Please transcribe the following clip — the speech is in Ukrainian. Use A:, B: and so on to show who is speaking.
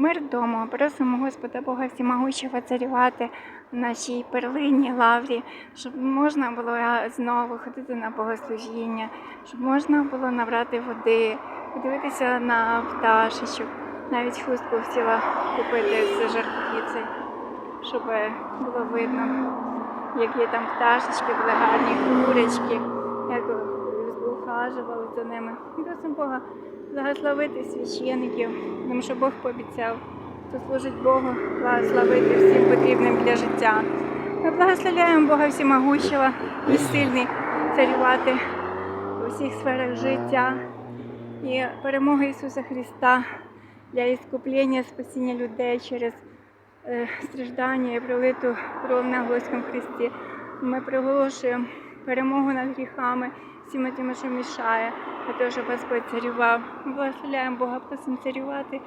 A: Мир вдома, просимо Господа Бога всімогущого царювати в нашій перлині лаврі, щоб можна було знову ходити на богослужіння, щоб можна було набрати води, подивитися на пташечок. Навіть хустку хотіла купити з жарківці, щоб було видно, які там пташечки були гарні, курочки, ухажували за ними. Просимо Бога благословити священиків, тому що Бог пообіцяв, хто служить Богу, благословити всім потрібним для життя. Ми благословляємо Бога всімогущого і сильний царювати у всіх сферах життя і перемоги Ісуса Христа для іскуплення, спасіння людей через е, страждання і пролиту кров на Господь Христі. Ми приголошуємо перемогу над гріхами, всіма тими, що мішає, а того, що Господь царював. Благословляємо Бога, просимо царювати